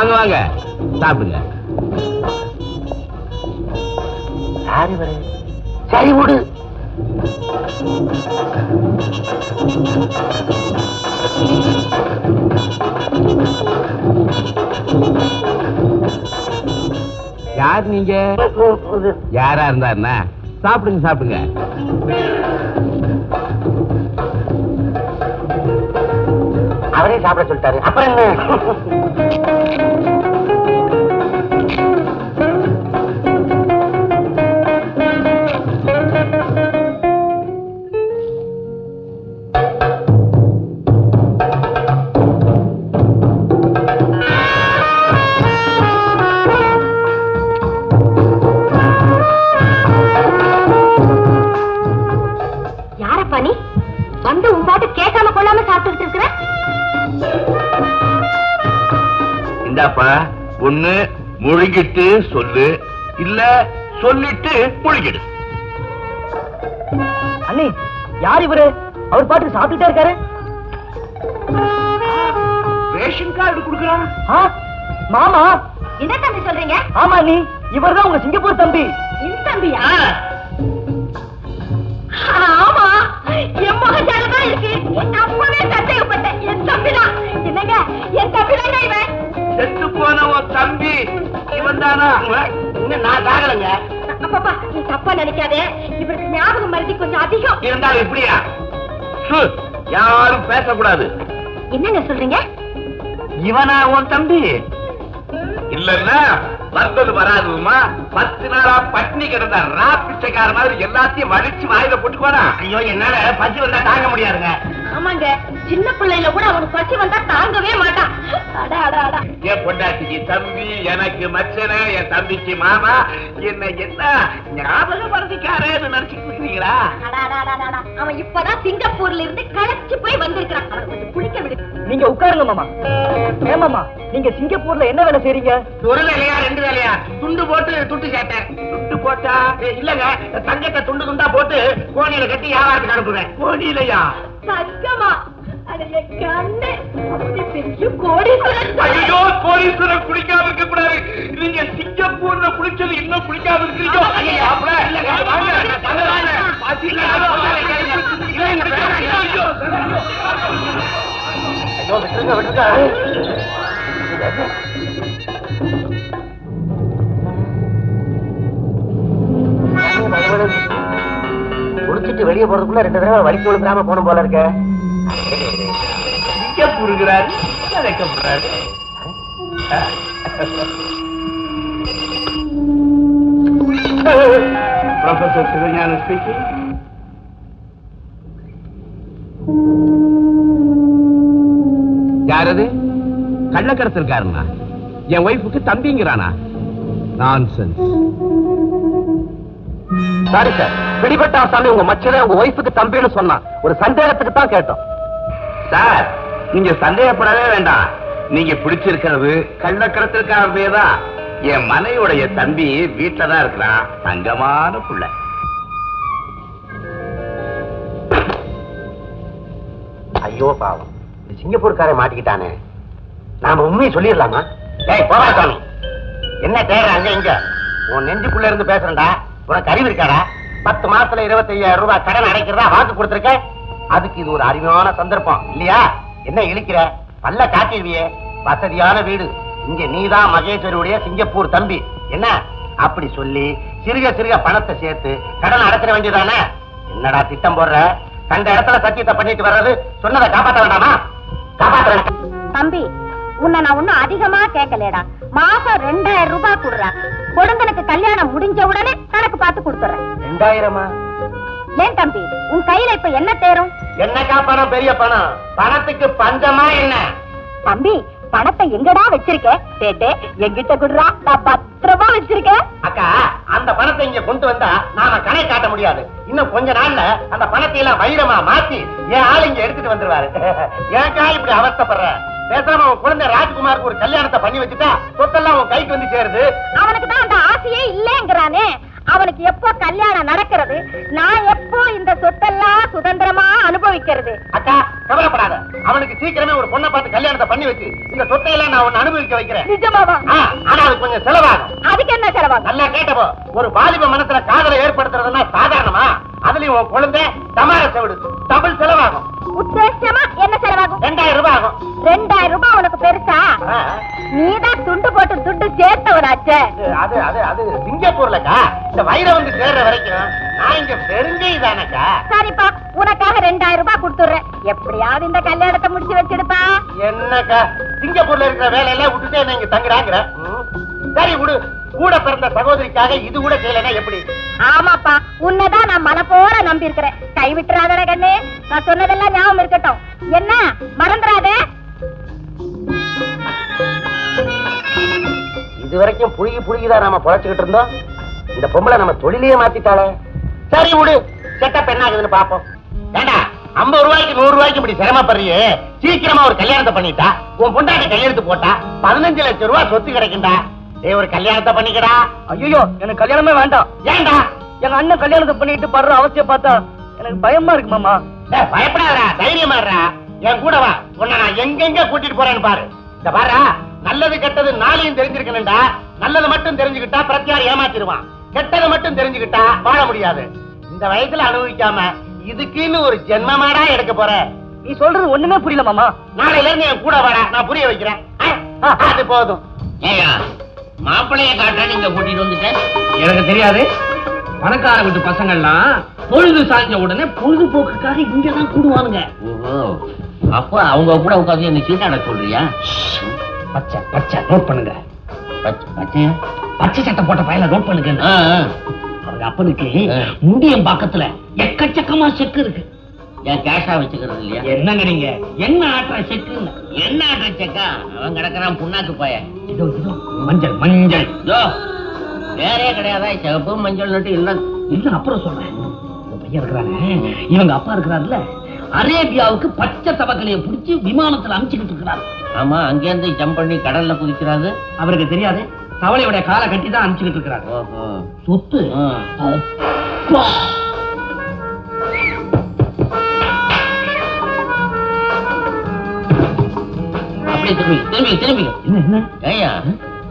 வாங்க வாங்க. சாப்பிடுங்க. சாரி வரு சரி விடு. யார் நீங்க? யாரா இருந்தா என்ன சாப்பிடுங்க சாப்பிடுங்க. அவரே சாப்பிட சொல்லிட்டாரு. அப்புறம் என்ன? இந்தாப்பா ஒண்ணு முழுங்கிட்டு சொல்லு இல்ல சொல்லிட்டு முழுங்கிடு அண்ணி யார் இவரு? அவர் பாட்டு சாப்பிட்டுட்டே இருக்காரு. ரேஷன் கார்டு கொடுக்குறான். மாமா. என்ன தம்பி சொல்றீங்க? ஆமா அண்ணி இவர்தான் உங்க சிங்கப்பூர் தம்பி. என் தம்பியா? ஆமா. தானா இன்னும் நான் சாகலைங்க. அப்பப்பா நீ தப்பா நினைக்காதே. இவருக்கு ஞாபகம் மருதி கொஞ்சம் அதிகம். இருந்தாலும் இப்படியா? சு, யாரும் பேசக்கூடாது. என்னங்க சொல்றீங்க? இவனா உன் தம்பி? இல்லன்னா வந்தது வராதுமா? பத்து நாளா பட்னி கிடந்த ரா பிச்சைக்கார மாதிரி எல்லாத்தையும் வலிச்சு வாயில போட்டுக்குவானா? ஐயோ என்னால பசி வந்தா தாங்க முடியாதுங்க. ஆமாங்க. சின்ன பிள்ளையில கூட அவனுக்கு பசி வந்தா தாங்கவே மாட்டான். அட அட அட. என் பொண்டாட்டிக்கு தம்பி எனக்கு மச்சன என் தம்பிக்கு மாமா. என்ன என்ன ஞாபகம் மறதிக்காரன்னு நினைச்சிட்டு இருக்கீங்களா அட, அட, அட, அட, அட. அவன் இப்பதான் சிங்கப்பூர்ல இருந்து களைச்சு போய் வந்திருக்கிறான். அவனை கொஞ்சம் குளிக்க விடு. நீங்க உட்காருங்க மாமா. ஏமாமா நீங்க சிங்கப்பூர்ல என்ன வேலை செய்றீங்க? ஒரு வேலையா ரெண்டு வேலையா? துண்டு போட்டு துட்டு சேர்த்தேன். துட்டு போட்டா இல்லங்க தங்கத்தை துண்டு துண்டா போட்டு கோணியில கட்டி வியாபாரத்துக்கு அனுப்புவேன். போனிலையா கோடீஸ்வரன் ஐயோ போலீஸ்வரர் குளிக்காம இருக்க கூடாது நீங்க சிங்கப்பூர்ல குளிச்சது இன்னும் குளிக்காம இருக்கீங்க ஐயா, மாப்பிள, வெளியே போறதுக்குள்ள ரெண்டு தடவை வலிக்கு விழுந்துடாம போன போல இருக்க. ப்ரொஃபசர் சிவஞான ஸ்பீக்கிங் யாரது? கள்ளக்கடத்திருக்காருனா என் ஒய்ஃபுக்கு தம்பிங்கிறானா? நான்சென்ஸ் சாரி சார் பிடிபட்ட ஆசாமி உங்க மச்சனே உங்க ஒய்ஃபுக்கு தம்பின்னு சொன்னான் ஒரு சந்தேகத்துக்கு தான் கேட்டோம். சார் நீங்க சந்தேகப்படவே வேண்டாம். நீங்க பிடிச்சிருக்கிறது கள்ளக்கடத்திற்காரதே தான். என் மனைவியுடைய தம்பி வீட்டுல தான் இருக்கிறான் தங்கமான புள்ள. ஐயோ பாவம். இந்த சிங்கப்பூர்காரன் மாட்டிக்கிட்டானே. நாம உண்மையை சொல்லிடலாமா? டேய் சாமி. என்ன தேடுற அங்க இங்க? உன் நெஞ்சுக்குள்ள இருந்து பேசுறேன்டா. உனக்கு அறிவு இருக்காடா? பத்து மாசத்துல இருபத்தி ஐயாயிரம் ரூபாய் கடன் அடைக்கிறதா வாக்கு கொடுத்துருக்கேன் அதுக்கு இது ஒரு அருமையான சந்தர்ப்பம். இல்லையா? என்ன இழுக்கிற? பல்ல காட்டிடுவியே. வசதியான வீடு. இங்க நீதான் மகேஸ்வரியுடைய சிங்கப்பூர் தம்பி. என்ன? அப்படி சொல்லி சிறுக சிறுக பணத்தை சேர்த்து கடன் அடைச்சிட வேண்டியதானே? என்னடா திட்டம் போடுற? கண்ட இடத்துல சத்தியத்தை பண்ணிட்டு வர்றது சொன்னதை காப்பாற்ற வேண்டாமா? காப்பாற்ற தம்பி உன்னை நான் ஒண்ணும் அதிகமா கேட்கலடா மாசம் ரெண்டாயிரம் ரூபாய் கொடுறா. கொடுந்தனுக்கு கல்யாணம் முடிஞ்ச உடனே கணக்கு பார்த்து கொடுத்துறேன் ரெண்டாயிரமா? ஏன் தம்பி உன் கையில இப்ப என்ன தேரும்? என்னக்கா பணம்? பெரிய பணம். பணத்துக்கு பஞ்சமா என்ன? தம்பி பணத்தை எங்கடா வச்சிருக்க? டேட்டே என்கிட்ட குடுறா. நான் பத்திரமா வச்சிருக்கேன் அக்கா அந்த பணத்தை இங்க கொண்டு வந்தா நாம கணக்கு காட்ட முடியாது. இன்னும் கொஞ்ச நாள்ல அந்த பணத்தை எல்லாம் வைரமா மாத்தி என் ஆள் இங்க எடுத்துட்டு வந்துருவாரு. ஏன்க்கா இப்படி அவஸ்தைப்படுற. பேசாம உன் குழந்தை ராஜ்குமாருக்கு ஒரு கல்யாணத்தை பண்ணி வச்சுட்டா சொத்தெல்லாம் உன் கைக்கு வந்து சேருது. அவனுக்கு தான் அந்த ஆசையே இல்லைங்கிறானே. அவனுக்கு எப்போ கல்யாணம் நடக்கிறது? நான் எப்போ இந்த சொத்தெல்லாம் சுதந்திரமா அனுபவிக்கிறது? அக்கா கவலைப்படாத. அவனுக்கு சீக்கிரமே ஒரு பொண்ணை பார்த்து கல்யாணத்தை பண்ணி வச்சு இந்த சொத்தை எல்லாம் நான் உன்னை அனுபவிக்க வைக்கிறேன். நிஜமாவா? ஆனா அது கொஞ்சம் செலவாகும். அதுக்கு என்ன செலவாகும்? நல்லா கேட்டப்போ ஒரு வாலிப மனசுல காதலை ஏற்படுத்துறதுன்னா சாதாரணமா? அதுலயும் உன் குழந்தை டமார செவிடு டபுள் செலவாகும். உத்தேசமா என்ன செலவாகும்? ரெண்டாயிரம் ரூபாய் ஆகும். ரெண்டாயிரம் ரூபாய் உனக்கு பெருசா? நீதான் துண்டு போட்டு துண்டு சேர்த்தவனாச்சே. அது அது அது சிங்கப்பூர்லக்கா? இந்த வைரம் வந்து சேர்ற வரைக்கும் நான் இங்க பெருங்கை தானக்கா? சரிப்பா உனக்காக ரெண்டாயிரம் ரூபாய் கொடுத்துடுறேன். எப்படியாவது இந்த கல்யாணத்தை முடிச்சு வச்சிடுப்பா. என்னக்கா சிங்கப்பூர்ல இருக்கிற வேலையெல்லாம் விட்டுட்டு என்ன இங்க தங்குறாங்கிற. சரி விடு. கூட பிறந்த சகோதரிக்காக இது கூட செய்யலைன்னா எப்படி? ஆமாப்பா உன்னதான் நான் மன போல நம்பி இருக்கிறேன் கை விட்டுறாதட கண்ணு. நான் சொன்னதெல்லாம் ஞாபகம் இருக்கட்டும். என்ன? மறந்துடாதே. இது வரைக்கும் புழுகி புழுகிதான் நாம பொழைச்சுக்கிட்டு இருந்தோம். இந்த பொம்பளை நம்ம தொழிலையே மாத்திட்டாளே. சரி விடு. செட்டப் என்ன ஆகுதுன்னு பாப்போம் ஏண்டா ஐம்பது ரூபாய்க்கு நூறு ரூபாய்க்கு இப்படி சிரமப்படுறியே? சீக்கிரமா ஒரு கல்யாணத்தை பண்ணிட்டா உன் பொண்டாட்டி கையெழுத்து போட்டா பதினஞ்சு லட்சம் ரூபாய் சொத்து கிடைக்குண்டா ஏய் ஒரு கல்யாணத்தை பண்ணிக்கடா. ஐயோ எனக்கு கல்யாணமே வேண்டாம். ஏண்டா எங்க அண்ணன் கல்யாணத்தை பண்ணிட்டு படுற அவசியம் பார்த்தா எனக்கு பயமா இருக்கு மாமா. பயப்படாதடா தைரியமா இருடா என் கூட வா. உன்னை நான் எங்கெங்க கூட்டிட்டு போறேன்னு பாரு. இந்த பாரு நல்லது கெட்டது நாளையும் தெரிஞ்சிருக்கணும்டா. நல்லது மட்டும் தெரிஞ்சுக்கிட்டா பிரத்தியார் ஏமாத்திடுவான். கெட்டது மட்டும் தெரிஞ்சுக்கிட்டா வாழ முடியாது. இந்த வயசுல அனுபவிக்காம இதுக்குன்னு ஒரு ஜென்மமாடா எடுக்க போற. நீ சொல்றது ஒண்ணுமே புரியல மாமா. நாளையில இருந்து என் கூட வாடா. நான் புரிய வைக்கிறேன். அது போதும். ஏயா மாப்பிளைய காட்ட நீங்க கூட்டிட்டு வந்துட்டேன். எனக்கு தெரியாது. பணக்கார வீட்டு பசங்கள்லாம் பொழுது சாய்ஞ்ச உடனே பொழுதுபோக்குக்காக இங்கதான் கூடுவானுங்க. ஓஹோ. அப்போ அவங்க கூட உட்காந்து என்ன சீட்டாட சொல்றியா? பச்சை பச்சை. நோட் பண்ணுங்க. பச்சை பச்சையா? பச்சை சட்டை போட்ட பையல நோட் பண்ணுங்க. அவங்க அப்பனுக்கு ஆ. முண்டியம் பக்கத்துல எக்கச்சக்கமா செக்கு இருக்கு. ஏன் கேஷா வச்சுக்கிறது இல்லையா? என்னங்க நீங்க? என்ன ஆட்டுற செக்கு? என்ன ஆட்டச்சக்கா அவன் கிடக்குறான் புண்ணாக்கு பையன் இதோ இதோ மஞ்சள் மஞ்சள். யோ வேறே கிடையாதா? சிவப்பு மஞ்சள் நட்டு இல்லை. இல்ல அப்புறம் சொல்றேன். பையன் இருக்கிறானே. இவங்க அப்பா இருக்கிறாருல்ல? அரேபியாவுக்கு பச்சை தவக்கலைய புடிச்சு விமானத்துல அனுப்பிச்சுக்கிட்டு இருக்கிறாரு. ஆமா அங்கேருந்து ஜம்ப் பண்ணி கடல்ல குதிக்கிறாரு. அவருக்கு தெரியாது. தவளையோட காலை கட்டி தான் அனுப்பிச்சுக்கிட்டு இருக்கிறாரு. சொத்து. திரும்பி திரும்பி திரும்பி என்ன என்ன? ஏய்யா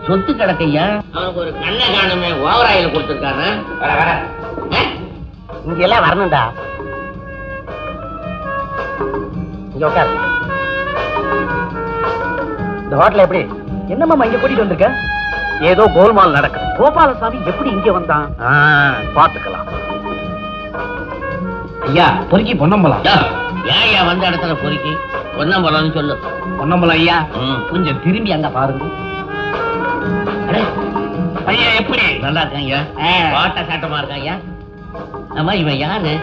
சொத்து கிடக்கையா? அவனுக்கு ஒரு கண்ணை காணுமே ஓவராயில கொடுத்துருக்காரு வர வர. இங்க எல்லாம் வரணும்டா. இங்க உட்காரு. இந்த ஹோட்டல் எப்படி? என்ன மாமா இங்க கூட்டிட்டு வந்திருக்க? ஏதோ கோல்மால் நடக்குது. கோபாலசாமி எப்படி இங்க வந்தான்? ஆ, பாத்துக்கலாம் ஐயா பொறுக்கி பொன்னம்பலம். ஏயா வந்த இடத்துல பொறுக்கி. பொன்னம்பலம்னு சொல்லு. பொன்னம்பலம் ஐயா. கொஞ்சம் திரும்பி அங்க பாருங்க. பையன் எப்படி? நல்லா இருக்காங்க ஆ. வாட்ட சாட்டமா இருக்காங்க ஆமா இவன் யாரு?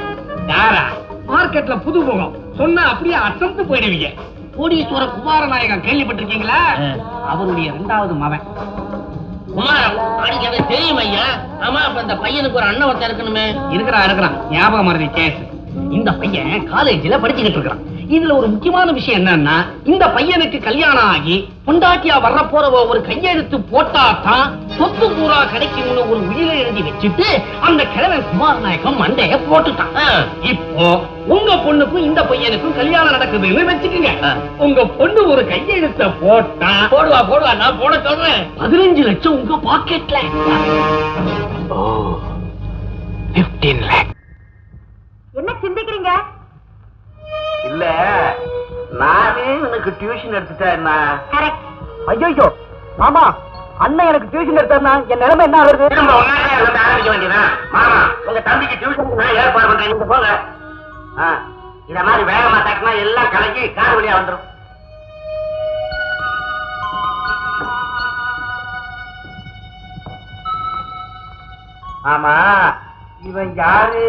யாரா? மார்க்கெட்ல புது முகம். சொன்னா அப்படியே அசந்து போயிடுவீங்க. கோடீஸ்வர குமாரநாயகம் கேள்விப்பட்டிருக்கீங்களா. அவருடைய இரண்டாவது மகன். குமாரம் எனக்கு தெரியும் ஐயா. ஆமா அப்ப இந்த பையனுக்கு ஒரு அண்ணன் ஒருத்தன் இருக்கணுமே. இருக்கிறான் இருக்கிறான். ஞாபகம் மறதி கேஸ். இந்த பையன் காலேஜ்ல படிச்சுக்கிட்டு இருக்கிறான். இதுல ஒரு முக்கியமான விஷயம் என்னன்னா இந்த பையனுக்கு கல்யாணம் ஆகி பொண்டாட்டியா வர்ற போறவ ஒரு கையெழுத்து போட்டா தான் சொத்து பூரா கிடைக்கும்னு ஒரு உயிரை எழுதி வச்சுட்டு அந்த கிழவன் குமார் நாயகம் மண்டைய போட்டுட்டான். இப்போ உங்க பொண்ணுக்கும் இந்த பையனுக்கும் கல்யாணம் நடக்குதுன்னு வச்சுக்கோங்க. உங்க பொண்ணு ஒரு கையெழுத்த போட்டா போடுவா போடுவா நான் போட சொல்றேன். பதினஞ்சு லட்சம் உங்க பாக்கெட்ல. என்ன சிந்திக்கிறீங்க? இல்ல. நானே எனக்கு டியூஷன் எடுத்துட்டேன் ஐயோ மாமா அண்ணன் எனக்கு டியூஷன் எடுத்தாருனா என் நிலைமை என்ன ஆகுது ஆரம்பிக்க வேண்டியதா மாமா உங்க தம்பிக்கு டியூஷன் நான் ஏற்பாடு பண்றேன். நீங்க போங்க. இத மாதிரி வேகமா தக்கினா எல்லாம் கலக்கி கார் வழியா வந்துடும் ஆமா இவன் யாரு?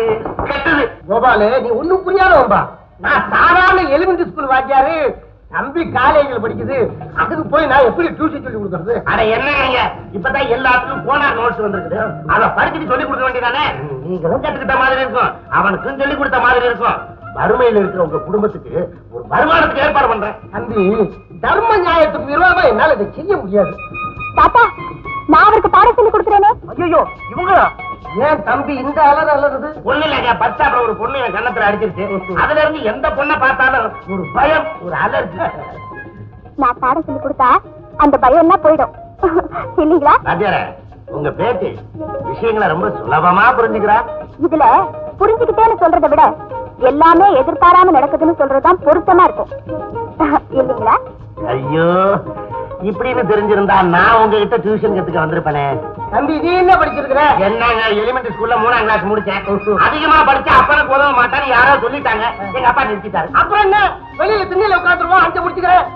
கெட்டது. கோபாலு நீ ஒண்ணும் புரியாதவன்பா நான் சாதாரண எலிமெண்டரி ஸ்கூல் வாத்தியாரு. தம்பி காலேஜில் படிக்குது. அதுக்கு போய் நான் எப்படி டியூஷன் சொல்லி கொடுக்கறது? அட என்னங்க இப்பதான் எல்லாத்துக்கும் போனார் நோட்ஸ் வந்திருக்குது. அத படிச்சுட்டு சொல்லி கொடுக்க வேண்டியதானே? நீங்களும் கத்துக்கிட்ட மாதிரி இருக்கும். அவனுக்கும் சொல்லி கொடுத்த மாதிரி இருக்கும். வறுமையில இருக்கிற உங்க குடும்பத்துக்கு ஒரு வருமானத்துக்கு ஏற்பாடு பண்றேன். தம்பி தர்ம நியாயத்துக்கு விரோதமா என்னால இதை செய்ய முடியாது. தாத்தா நான் அவருக்கு பாடம் சொல்லி கொடுக்குறேனே. ஐயோ இவங்களா? ஏன் தம்பி இந்த அலர் அலறுது? ஒண்ணு இல்லைங்க பஸ் ஸ்டாப்ல ஒரு பொண்ணு என் கண்ணத்துல அடிச்சிருச்சு. அதுல இருந்து எந்த பொண்ணை பார்த்தாலும் ஒரு பயம் ஒரு அலர்ஜி. நான் பாடம் சொல்லி கொடுத்தா அந்த பயம் எல்லாம் போயிடும். இல்லீங்களா? ராஜார உங்க பேட்டி விஷயங்களை ரொம்ப சுலபமா புரிஞ்சுக்கிறா. இதுல புரிஞ்சுக்கிட்டேன்னு சொல்றதை விட எல்லாமே எதிர்பாராம நடக்குதுன்னு சொல்றதுதான் பொருத்தமா இருக்கும். இல்லீங்களா? ஐயோ இப்படின்னு தெரிஞ்சிருந்தா நான் உங்ககிட்ட டியூஷன் கத்துக்க வந்திருப்பேனே. தம்பி நீ என்ன படிச்சிருக்கிற? என்னங்க எலிமெண்டரி ஸ்கூல்ல மூணாம் கிளாஸ் முடிச்சேன். அதிகமா படிச்சா அப்பனுக்கு உதவ மாட்டான்னு யாரோ சொல்லிட்டாங்க. எங்க அப்பா நிறுத்திட்டாரு. அப்புறம் என்ன? வெளியில திண்ணையில உட்காந்துருவோம் அங்க முடிச்சுக்கிறேன்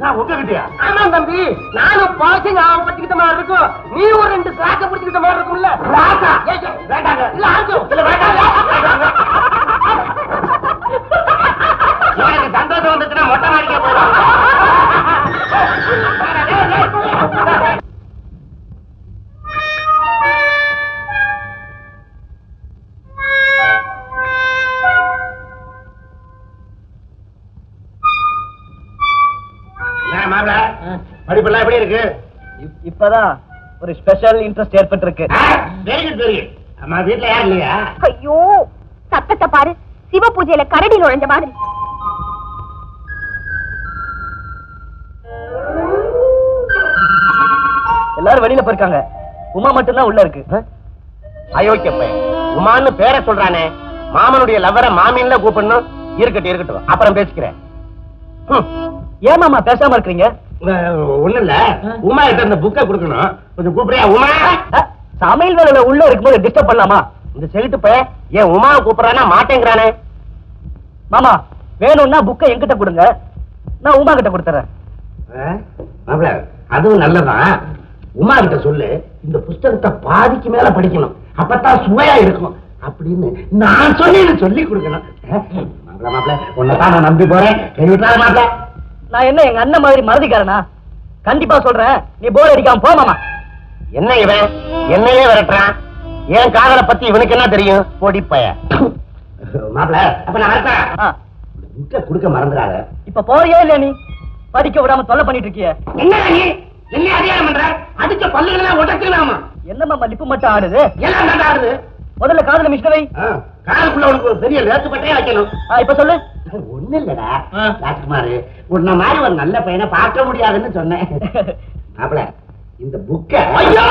நான் உங்ககிட்டயா? ஆமா தம்பி நானும் பாசிங் அவன் படிச்சுக்கிட்ட மாதிரி இருக்கும். நீ ஒரு ரெண்டு கிளாக்க படிச்சுக்கிட்ட மாப்பிள படிப்பெல்லாம் எப்படி இருக்கு? இப்பதான் ஒரு ஸ்பெஷல் இன்ட்ரெஸ்ட் ஏற்பட்டிருக்கு. வெரி குட் வெரி குட் அம்மா வீட்ல யாரும் இல்லையா? ஐயோ சத்தத்தை பாரு. சிவ பூஜையில கரடி நுழைஞ்ச மாதிரி. எல்லாரும் வெளியில போயிருக்காங்க. உமா மட்டும்தான் உள்ள இருக்கு. அயோக்கிய பையன். உமான்னு பேரை சொல்றானே. மாமனுடைய லவ்வரை மாமின்ல கூப்பிடணும். இருக்கட்டும் இருக்கட்டும். அப்புறம் பேசிக்கிறேன். ஏமாமா பேசாம இருக்கீங்க ஒண்ணு இல்ல. உமா கிட்ட இந்த புக்கை கொடுக்கணும். கொஞ்சம் கூப்பிடுறியா உமா? சமையல் வேலையில உள்ள இருக்கும்போது டிஸ்டர்ப் பண்ணலாமா? இந்த செவிட்டு பையன் ஏன் உமா கூப்பிடுறானா மாட்டேங்கிறானே? மாமா வேணும்னா புக்கை என்கிட்ட கொடுங்க. நான் உமா கிட்ட கொடுத்துறேன். அதுவும் நல்லதான் உமா கிட்ட சொல்லு இந்த புஸ்தகத்தை பாதிக்கு மேல படிக்கணும். அப்பதான் சுவையா இருக்கும். அப்படின்னு நான் சொல்லி சொல்லி கொடுக்கணும். மாப்பிள மாப்பிள உன்னைத்தான் நான் நம்பி போறேன். கைவிட்டாத மாப்பிள. நான் என்ன எங்க அண்ணன் மாதிரி மறதிக்காரனா? கண்டிப்பா சொல்றேன். நீ போர் அடிக்காம போ மாமா. என்ன இவன்? என்னையே விரட்டுறான். என் காதலை பத்தி இவனுக்கு என்ன தெரியும்? பொடிப்பைய மாப்பிள அப்ப நான் வரட்டேன் ஆ, புக்கை கொடுக்க மறந்துடாத. இப்ப போறியா இல்லையா நீ? படிக்க விடாம தொல்லை பண்ணிட்டு இருக்கிய. என்ன நீ? என்ன அதிகாரம் பண்ற? அடிச்ச பல்லுகளெல்லாம் உடக்கலாமா என்ன மாமா லிப்பு மட்டும் ஆடுது? எல்லாம் ஆடுது. முதல்ல காதுல மிஸ்டர் வை. ஆ, காலுக்குள்ள உனக்கு ஒரு பெரிய லேசுப்பட்டே வைக்கணும். ஆ, இப்ப சொல்லு. ஒண்ணு இல்லடா. ராஜ்குமார் உன்ன மாதிரி ஒரு நல்ல பையனை பார்க்க முடியாதுன்னு சொன்னேன். மாப்பிள இந்த புக்க ஐயோ!